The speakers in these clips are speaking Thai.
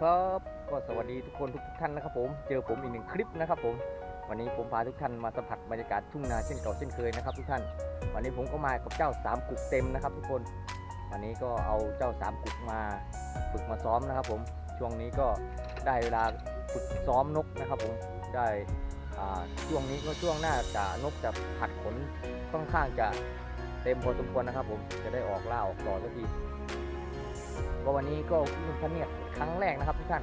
ครับก็สวัสดีทุกคนทุกท่านนะครับผมเจอผมอีกหนึ่งคลิปนะครับผมวันนี้ผมพาทุกท่านมาสัมผัสบรรยากาศทุ่งนาเช่นเก่าเช่นเคยนะครับทุกท่าน วันนี้ผมก็มากับเจ้าสามกุกเต็มนะครับทุกคน วันนี้ก็เอาเจ้าสามกุกมาฝึกมาซ้อมนะครับผมช่วงนี้ก็ได้เวลาฝึกซ้อมนกนะครับผมได้ช่วงนี้ก็ช่วงหน้าจะนกจะผัดขนค่อนข้างจะเต็มพอสมควรนะครับผมจะได้ออกล่าออกต่อสักที ก็วันนี้ก็ขึ้นพะเนียดครั้งแรกนะครับทุกท่าน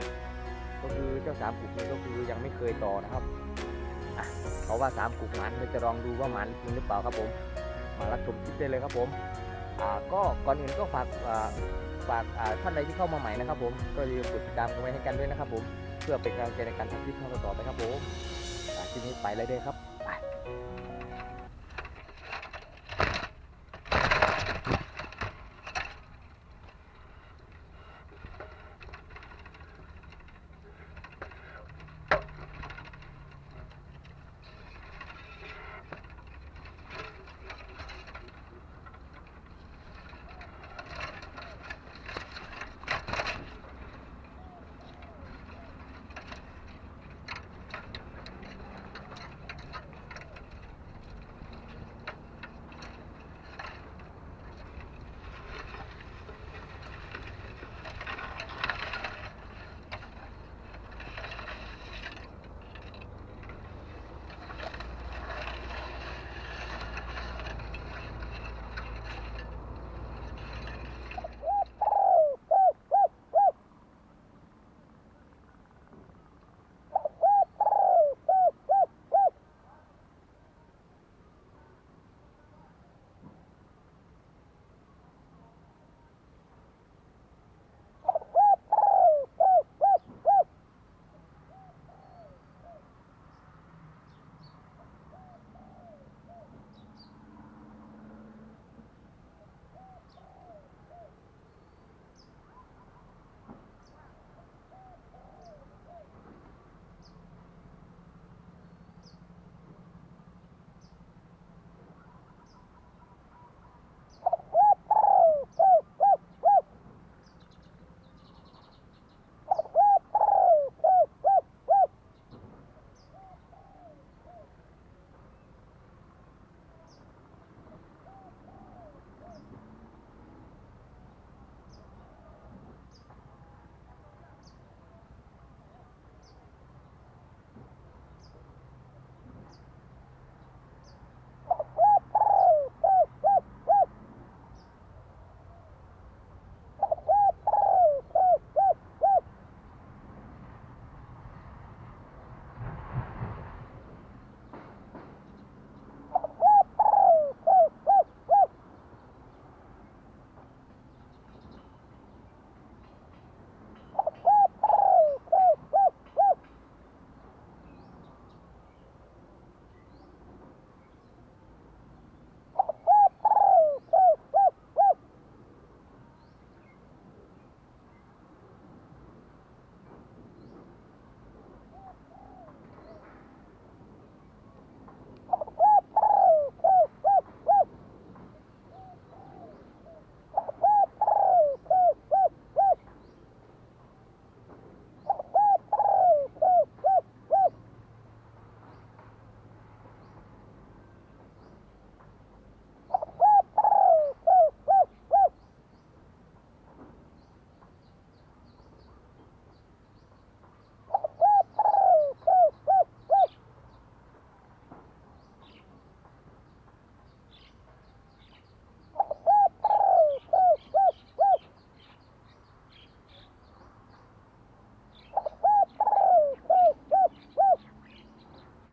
ก็คือเจ้าสามกุกนี้ก็คือยังไม่เคยต่อนะครับอะเขาว่าสามกุกหมันเราจะลองดูว่าหมันจริงหรือเปล่าครับผม มารับชมคลิปได้เลยครับผมอ่าก็ก่อนอื่นก็ฝากอ่าฝากอ่าท่านใดที่เข้ามาใหม่นะครับผม ก็อย่าลืมกดติดตามกันไว้ให้กันด้วยนะครับผม เพื่อเป็นกำลังใจในการทำคลิปต่อๆไปครับผมอ่าคลิปนี้ไปเลยเด้อครับไป